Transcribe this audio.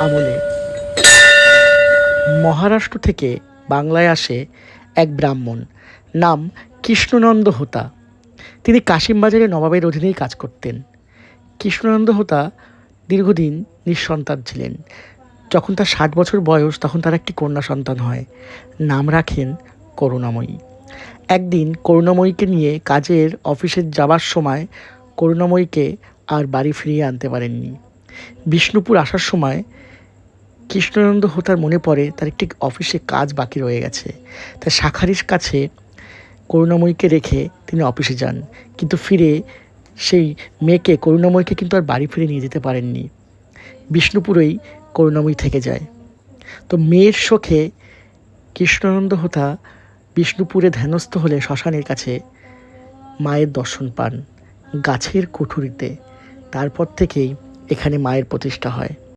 আমলে। মহারাষ্ট্র থেকে বাংলায় আসে এক ব্রাহ্মণ, নাম কৃষ্ণনন্দ হোতা। তিনি কাশিমবাজারে নবাবের অধীনেই কাজ করতেন। কৃষ্ণনন্দ হোতা দীর্ঘদিন নিঃসন্তান ছিলেন। যখন তার ষাট বছর বয়স, তখন তার একটি কন্যা সন্তান হয়, নাম রাখেন করুণাময়ী। একদিন করুণাময়ীকে নিয়ে কাজের অফিসে যাবার সময় করুণাময়ীকে আর বাড়ি ফিরিয়ে আনতে পারেননি। বিষ্ণুপুর আসার সময় কৃষ্ণানন্দ হোতার মনে পড়ে, তার একটি অফিসে কাজ বাকি রয়ে গেছে। তাই শাখারির কাছে করুণাময়ীকে রেখে তিনি অফিসে যান। কিন্তু ফিরে সেই মেয়েকে, করুণাময়ীকে কিন্তু আর বাড়ি ফিরে নিয়ে যেতে পারেননি। বিষ্ণুপুরেই করুণাময়ী থেকে যায়। তো মেয়ের শোকে কৃষ্ণানন্দ হোতা বিষ্ণুপুরে ধ্যানস্থ হলে শ্মশানের কাছে মায়ের দর্শন পান। গাছের কুঠুরিতে। তারপর থেকেই এখানে মায়ের প্রতিষ্ঠা হয়।